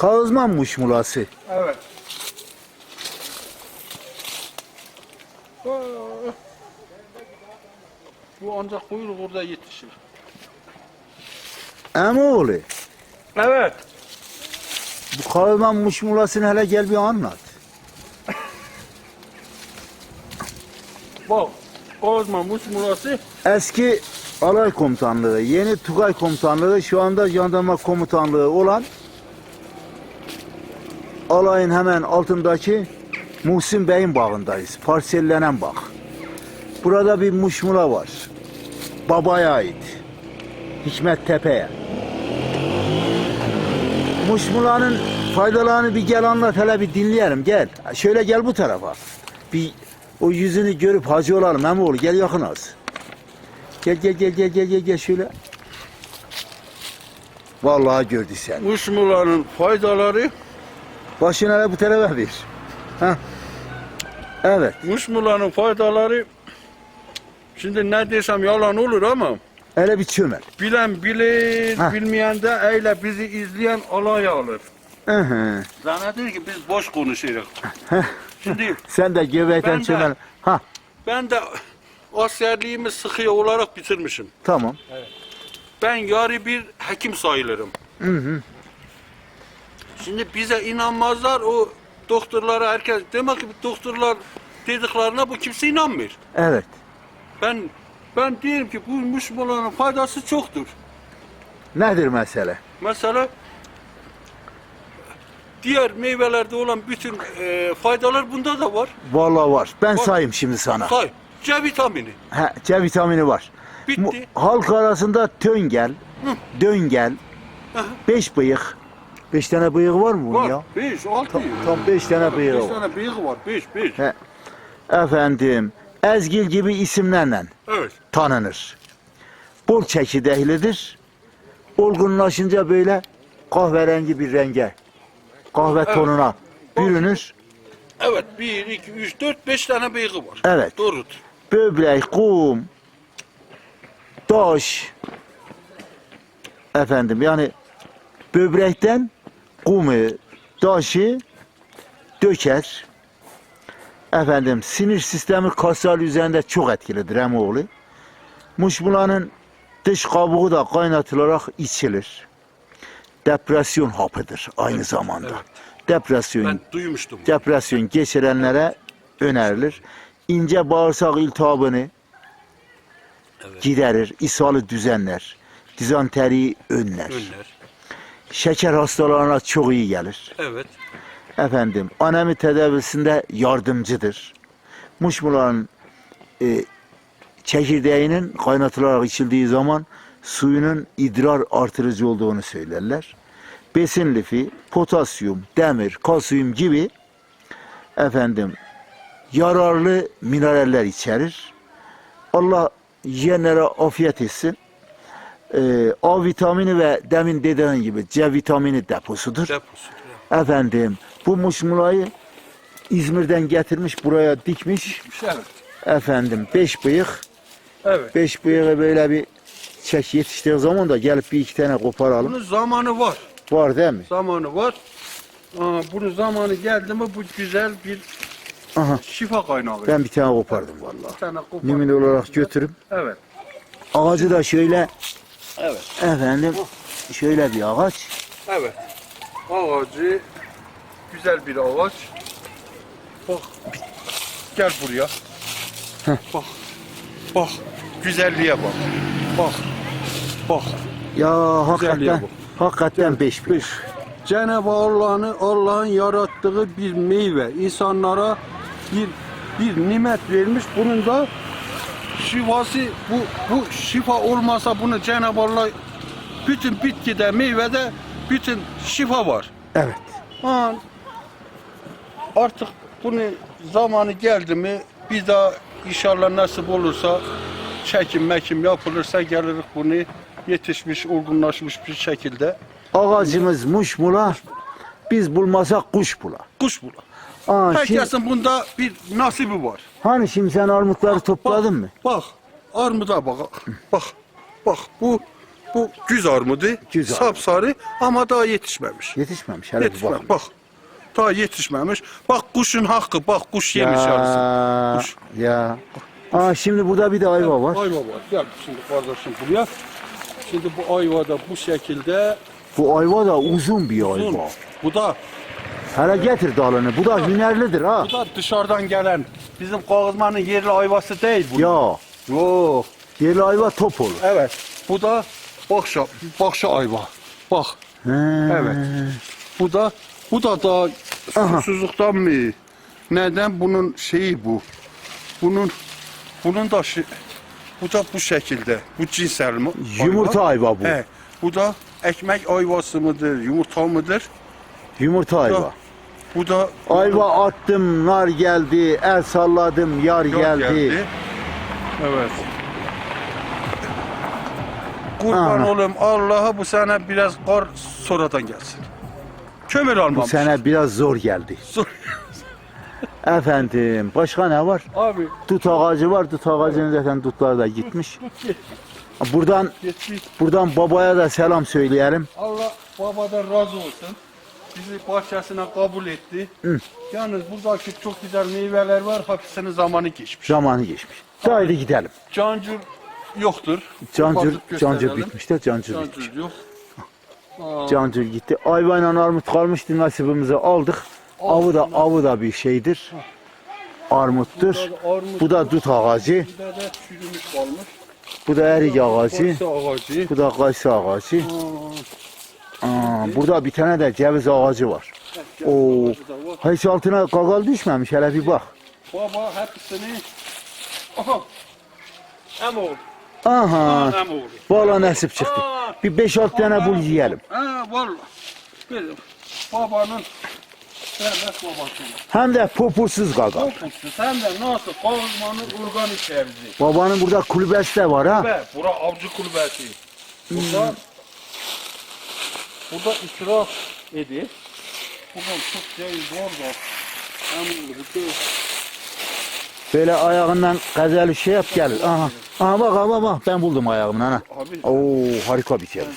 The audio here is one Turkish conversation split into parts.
Kağızman muşmulası. Evet. Bu ancak kuyruk orada yetişir. Emoğlu. Evet. Bu kağızman muşmulasını hele gel bir anlat. Bak. Kozma musmulası. Eski alay komutanlığı, yeni Tugay komutanlığı, şu anda jandarma komutanlığı olan alayın hemen altındaki Muhsin Bey'in bağındayız. Parsellenen bağ. Burada bir muşmula var. Babaya ait. Hikmet Tepe'ye. Muşmulanın faydalarını bir gel anlat hele bir dinleyelim gel. Şöyle gel bu tarafa. Bir o yüzünü görüp hacı olalım Memoğlu gel yakın az. Gel gel gel gel gel gel gel şöyle. Vallahi gördü sen. Musmulanın faydaları. Başını hele bu tarafa ver. Heh. Evet. Musmulanın faydaları. Şimdi ne desem yalan olur ama Hele bir çömel. bilen bilir, Heh. bilmeyen de öyle bizi izleyen alaya alır. Hı hı. Zannediyor ki biz boş konuşuyoruz. Şimdi Sen de göbekten Ben de. çömel. Ha ben de askerliğimi sıkıya olarak bitirmişim. tamam. Ben yarı bir hekim sayılırım. Hı hı. Şimdi bize inanmazlar o doktorlara herkes. Demek ki doktorlar dediklerine bu kimse inanmıyor. Evet. Ben ben diyelim ki bu muşmulanın faydası çoktur. Nedir mesele? Mesela diğer meyvelerde olan bütün e, faydalar bunda da var. Vallahi var. Ben Var. sayayım şimdi sana. Say, C vitamini. He, C vitamini var. Bitti. Mu- halk arasında töngel, döngel, Aha. beş bıyık. Beş tane bıyığı var mı bunun Var. ya? 5, 6. Tam, tam beş tane bıyığı 5 var. tane bıyığı var. 5, 5. He. Efendim, ezgil gibi isimlerle Evet. tanınır. Bol çekirdeğlidir. Olgunlaşınca böyle kahverengi bir renge, kahve tonuna bürünür. Evet. 1, 2, 3, 4, 5 tane bıyığı var. Evet. Doğrudur. Böbrek, kum, taş, efendim yani böbrekten kumu, taşı döker. Efendim sinir sistemi kaslar üzerinde çok etkilidir Emoğlu. Muşmulanın dış kabuğu da kaynatılarak içilir. Depresyon hapıdır aynı zamanda. Depresyon Ben duymuştum. depresyon geçirenlere önerilir. İnce bağırsak iltihabını giderir, ishalı düzenler, dizanteriyi önler. Önler. Şeker hastalarına çok iyi gelir. Evet. Efendim, anemi tedavisinde yardımcıdır. Muşmuların e, çekirdeğinin kaynatılarak içildiği zaman suyunun idrar artırıcı olduğunu söylerler. Besin lifi, potasyum, demir, kalsiyum gibi efendim yararlı mineraller içerir. Allah yiyenlere afiyet etsin. Ee, A vitamini ve demin dediğin gibi C vitamini deposudur. Deposu. Efendim bu muşmulayı İzmir'den getirmiş buraya dikmiş. Evet. Efendim beş bıyık. Evet. Beş bıyığı böyle bir çek yetiştiği zaman da gelip bir iki tane koparalım. Bunun zamanı var. Var değil mi? Zamanı var. Aa, bunun zamanı geldi mi bu güzel bir Aha. şifa kaynağı. Ben bir tane kopardım vallahi. Bir tane kopar. Mümin olarak götürüp Evet. ağacı da şöyle Evet. efendim şöyle bir ağaç. Evet. Ağacı güzel bir ağaç. Bak. Gel buraya. Bak. Bak. Güzelliğe bak. Bak. Bak. Ya hakikaten hakikaten beş bıyık. Beş. Cenab-ı Allah'ın Allah'ın yarattığı bir meyve. insanlara bir bir nimet vermiş. Bunun da şifası bu bu şifa olmasa bunu Cenab-ı Allah bütün bitkide, meyvede bütün şifa var. Evet. Ha, artık bunu zamanı geldi mi bir daha inşallah nasip olursa çekim mekim yapılırsa geliriz bunu yetişmiş, olgunlaşmış bir şekilde Ağacımız muşmula. Biz bulmasak kuş bula. kuş bula. Aa, şimdi, Herkesin bunda bir nasibi var. hani şimdi sen armutları topladın mı? Bak, armuda bak. Bak, bak bu Bu güz armudu. Güz armudu. Sapsarı ama daha yetişmemiş. Yetişmemiş. Hele bir Yetişme. bakın. Bak. Daha yetişmemiş. Bak kuşun hakkı. Bak kuş yemiş yarısını. Ya, Kuş. ya. Aa şimdi burada bir de ayva var. Ayva var. Gel şimdi kardeşim buraya. Şimdi bu ayva da bu şekilde Bu ayva da uzun bir uzun. ayva. Bu da Hele getir dalını. Bu da hünerlidir ha. bu da dışarıdan gelen bizim Kağızman'ın yerli ayvası değil bu. Ya. Yok. Yerli ayva top olur. Evet. Bu da bakşa, bakşa ayva. Bak. He. Evet. Bu da bu da Aha. susuzluktan mı? Neden bunun şeyi bu? Bunun bunun da şey, bu da bu şekilde. Bu cinsel mi? Yumurta ayva bu. He. Bu da ekmek ayvası mıdır? Yumurta mıdır? Yumurta ayva. Bu da Ayva attım, nar geldi, el salladım, yar Yok geldi. Evet. Kurban Aha. olayım Allah'a bu sene biraz kar sonradan gelsin. Kömür Bu almamış. sene biraz zor geldi. Zor- Efendim, başka ne var? Abi Dut ağacı var, dut ağacının zaten dutları da gitmiş. Buradan buradan babaya da selam söyleyelim. Allah babadan razı olsun. Bizi bahçesine kabul etti. Yalnız buradaki çok güzel meyveler var. Hepsinin zamanı geçmiş. Zamanı geçmiş. Haydi gidelim. Cancur yoktur. Cancur, Kapatıp cancur gösterelim. bitmiş de cancur bitmiş. Cancur yok. Aa, gitti. Ayvayla armut kalmıştı nasibimizi aldık. Avı da avı da bir şeydir. Armuttur. armut Bu da dut ağacı. Bir de de çürümüş kalmış. Bu da erik ağacı. Kayısı ağacı. Bu da kayısı ağacı. Aa, Aa, burada bir tane de ceviz ağacı var. Var. Hiç altına gagal düşmemiş hele bir bak. Baba hepsini... Aha. Hem oğlu. Aha. Hem. Valla nasip çıktı. Aa, Bir 5-6 tane bul yiyelim. Ha valla. Bizim babanın devlet babası. Hem de popursuz gagal. Kokusu sen de nasıl kavurmanın organik cevizi. Babanın burada kulübesi de var ha. Ve bura avcı kulübesi. Burada burada israf edir. Buradan da. Hem bu da Böyle ayağından gazel şey yap gelir. Aha. Aha bak bak bak ben buldum ayağımın ana. Abi Oo harika bir ceviz.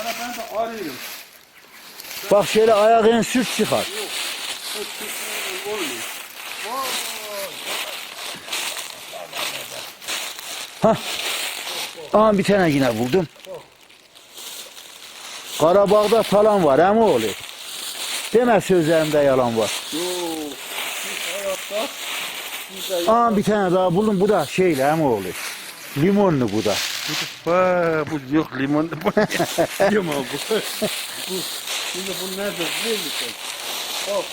Ana ben de arıyorum. Bak şöyle ayağın süt çıkar. Vay. Aha bir tane yine buldum. Karabağ'da falan var ama oğlu. Deme sözlerimde yalan var. Yo, biz hayatta biz de Aha bir tane daha buldum. Bu da şeyle ama oğlu. Limonlu bu da. Ha, bu yok limon. Bu limon bu. bu. Şimdi bu nedir biliyor musun? Bak.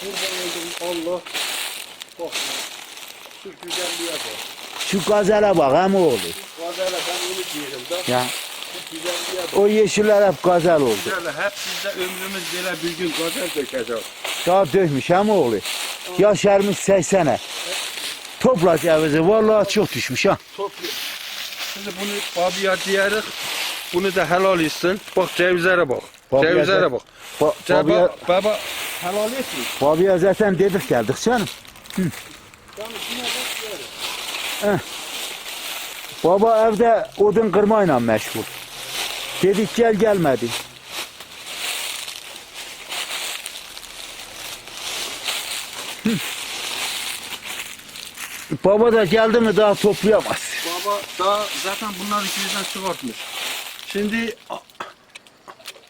Kurban oldum Allah. Bak. Şu güzelliğe bak. Şu gazele bak ama oğlu. Gazele ben onu diyelim da. Ya. O yeşiller hep gazel oldu. Güzel, hep bizde ömrümüz böyle bir gün gazel dökeceğiz. Daha dökmüş ama oğlu. Yaşarmış 80'e. Topla cevizi. Vallahi çok düşmüş ha. Toplu. Şimdi bunu babiye diyerek bunu da helal etsin. Bak cevizlere bak. Babiye cevizlere bak. Ba Baba, babaya, baba helal etsin. babaya zaten dedik geldik canım. Bak böyle. Baba evde odun kırmayla meşgul. Dedik gel gelmedi. Hı. Baba da geldi mi daha toplayamaz. Baba daha zaten bunları ikimizden çıkartmış. Şimdi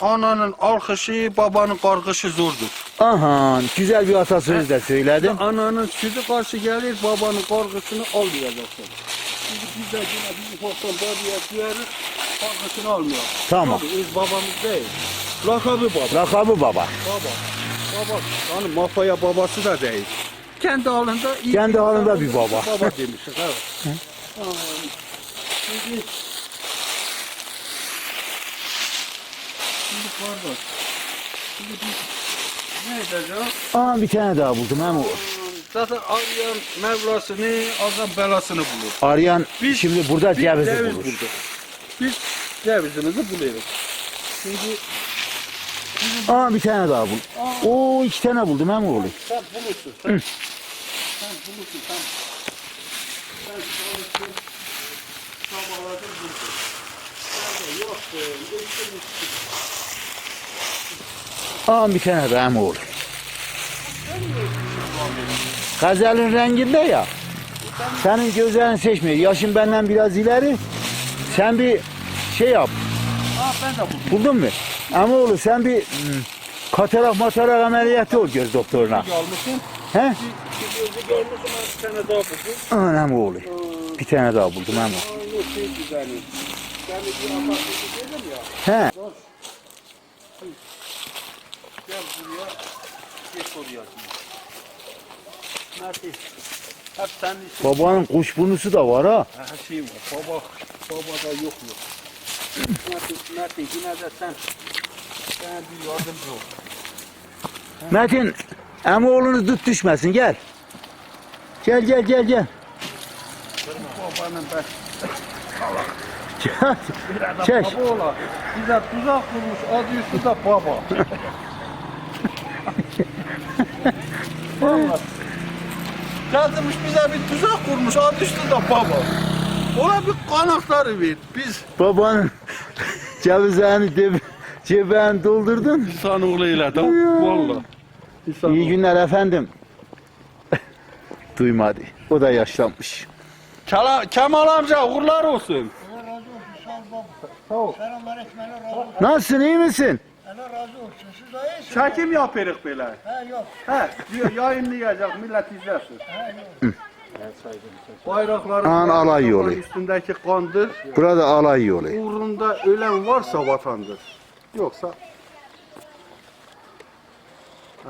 ananın alkışı babanın kargışı zordur. Aha güzel bir atasözü de söyledin. Ananın sütü karşı gelir babanın kargısını almayacaksın. Şimdi biz de yine bir ufaktan babaya diyeriz kargısını almıyor. Tamam. Tabii öz babamız değil. Lakabı baba. Lakabı baba. Baba. Baba. Yani mafya babası da değil. Kendi halinde iyi Kendi bir halinde bir baba. Baba demişiz evet. Şimdi Şimdi pardon. Şimdi biz ne edeceğiz? Aa bir tane daha buldum hem o. Zaten arayan Mevlasını, azam belasını bulur. Arayan Biz- şimdi burada Biz cevizi ceviz bulur. bulduk. Biz cevizimizi buluyoruz. Şimdi Aa bir tane daha bul. Oo iki tane buldum hem oğlu. sen bulursun. Sen, sen bulursun. Sen, sen çalıştın. Sabahladın bulursun. Aa bir tane de hem oğlu. Gazelin renginde ya. Senin gözlerin seçmiyor. Yaşın benden biraz ileri. Sen bir şey yap. Ha ben de buldum. Buldun mu? Ama oğlu sen bir hmm, katarak matarak ameliyatı ol göz doktoruna. Almışsın. He? Gözü görmüşsün bir tane daha buldum. Anam oğlu. Bir tane daha buldum ama. Aa yok şey güzeli. Ben de bir apartmanı dedim ya. He. Gel buraya. Geç oraya. Merti. Hep senin için. Babanın da var ha. Her şey var. Baba, baba da yok yok. Merti, Merti yine de sen. Sen bir yardımcı ol. Metin, oğlunu tut düşmesin gel. Gel gel gel gel. Babanın ben. Çek. Baba ola. Bize tuzak kurmuş. Adı üstü de baba. Vallahi. Gelmiş bize bir tuzak kurmuş. Adı üstü de baba. Ona bir kanakları ver. Biz Babanın cevizlerini ceb- cebine doldurdun. insan oğluyla da valla. İnsan İyi günler efendim. Duymadı. O da yaşlanmış. Kela, Kemal amca uğurlar olsun. Allah razı olsun. Sağ ol baba. Sağ ol. Selamünaleyküm. Allah razı olsun. Nasılsın iyi misin? Allah razı olsun. Siz de iyisiniz. Çekim yapırık böyle. Ha yok. He diyor yayınlayacak millet izlesin. Ha yok. Bayrakların An alay yolu. üstündeki kandır. Burada alay yolu. Uğrunda ölen varsa vatandır. Yoksa Ee,